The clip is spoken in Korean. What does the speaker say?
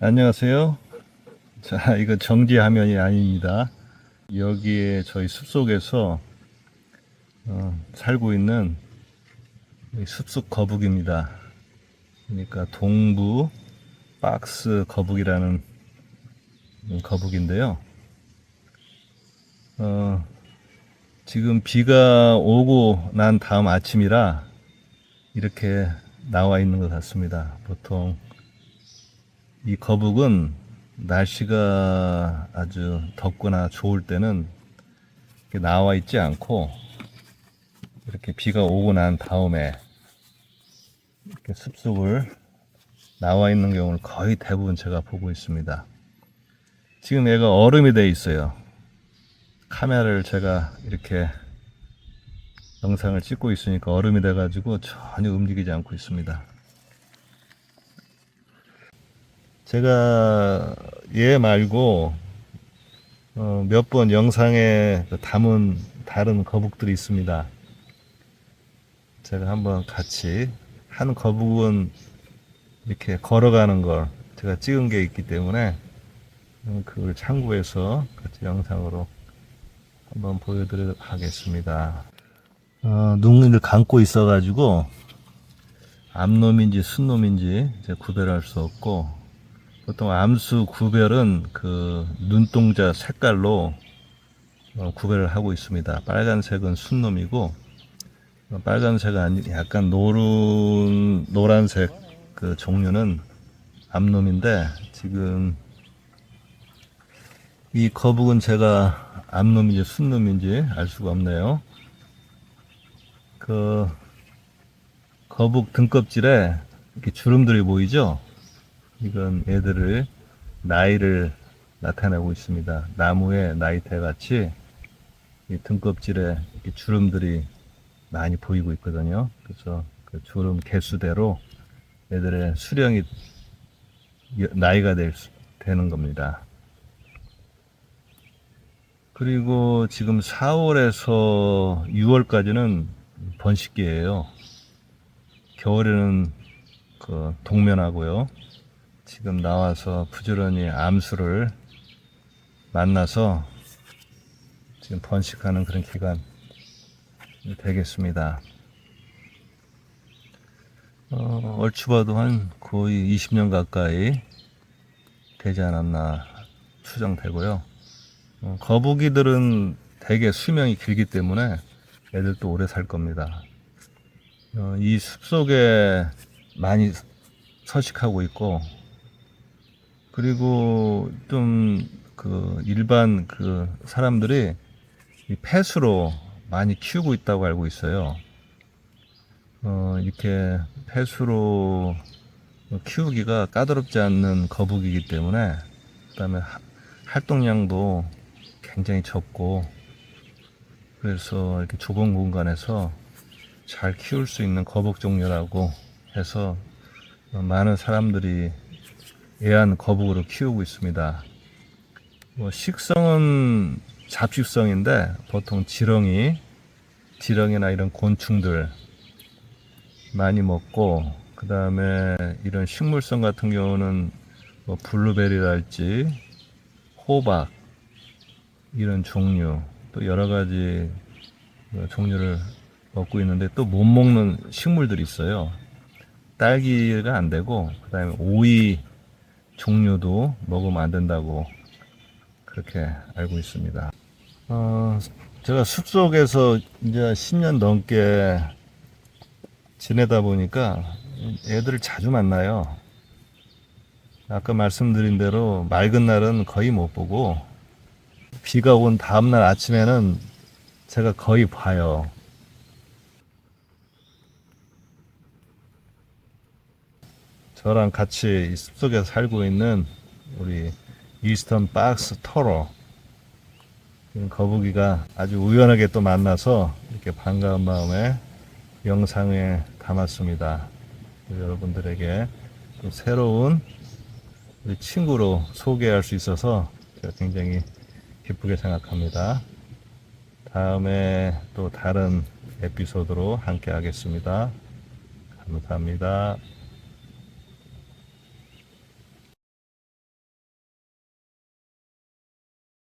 안녕하세요. 자, 이거 정지 화면이 아닙니다. 여기에 저희 숲속에서 어, 살고 있는 이 숲속 거북입니다. 그러니까 동부 박스 거북이라는 거북인데요. 어, 지금 비가 오고 난 다음 아침이라 이렇게 나와 있는 것 같습니다. 보통 이 거북은 날씨가 아주 덥거나 좋을 때는 나와 있지 않고 이렇게 비가 오고 난 다음에 이렇게 숲속을 나와 있는 경우를 거의 대부분 제가 보고 있습니다. 지금 얘가 얼음이 돼 있어요. 카메라를 제가 이렇게 영상을 찍고 있으니까 얼음이 돼 가지고 전혀 움직이지 않고 있습니다. 제가 얘 말고 어, 몇 번 영상에 그 담은 다른 거북들이 있습니다. 제가 한번 같이 한 거북은 이렇게 걸어가는 걸 제가 찍은 게 있기 때문에 음, 그걸 참고해서 같이 영상으로 한번 보여드리도록 하겠습니다. 어, 눈을 감고 있어가지고 암놈인지 순놈인지 구별할 수 없고 보통 암수 구별은 그 눈동자 색깔로 어, 구별을 하고 있습니다. 빨간색은 순놈이고 어, 빨간색은 아니 약간 노른 노란색 그 종류는 암놈인데 지금 이 거북은 제가 암놈인지 순놈인지 알 수가 없네요. 그 거북 등껍질에 이렇게 주름들이 보이죠? 이건 애들을 나이를 나타내고 있습니다. 나무의 나이테 같이 이 등껍질에 이렇게 주름들이 많이 보이고 있거든요. 그래서 그 주름 개수대로 애들의 수령이 나이가 될 수, 되는 겁니다. 그리고 지금 4월에서 6월까지는 번식기예요. 겨울에는 그 동면하고요. 지금 나와서 부지런히 암수를 만나서 지금 번식하는 그런 기간 되겠습니다. 어, 얼추 봐도 한 거의 20년 가까이 되지 않았나 추정되고요. 어, 거북이들은 대개 수명이 길기 때문에 애들도 오래 살 겁니다. 어, 이 숲속에 많이 서식하고 있고 그리고 좀 그 일반 그 사람들이 이 펫으로 많이 키우고 있다고 알고 있어요. 어, 이렇게 펫으로 키우기가 까다롭지 않는 거북이기 때문에 그다음에 하- 활동량도 굉장히 적고 그래서 이렇게 좁은 공간에서 잘 키울 수 있는 거북 종류라고 해서 어, 많은 사람들이 애완 거북으로 키우고 있습니다. 뭐 식성은 잡식성인데 보통 지렁이, 지렁이나 이런 곤충들 많이 먹고 그 다음에 이런 식물성 같은 경우는 뭐 블루베리랄지 호박 이런 종류 또 여러 가지 뭐 종류를 먹고 있는데 또 못 먹는 식물들이 있어요. 딸기가 안 되고 그 다음에 오이 종류도 먹으면 안 된다고 그렇게 알고 있습니다. 어, 제가 숲속에서 이제 10년 넘게 지내다 보니까 애들을 자주 만나요. 아까 말씀드린 대로 맑은 날은 거의 못 보고 비가 온 다음날 아침에는 제가 거의 봐요. 저랑 같이 이 숲속에 살고 있는 우리 이스턴 박스 이런 거북이가 아주 우연하게 또 만나서 이렇게 반가운 마음에 영상에 담았습니다. 여러분들에게 또 새로운 우리 친구로 소개할 수 있어서 제가 굉장히 기쁘게 생각합니다. 다음에 또 다른 에피소드로 함께 하겠습니다. 감사합니다.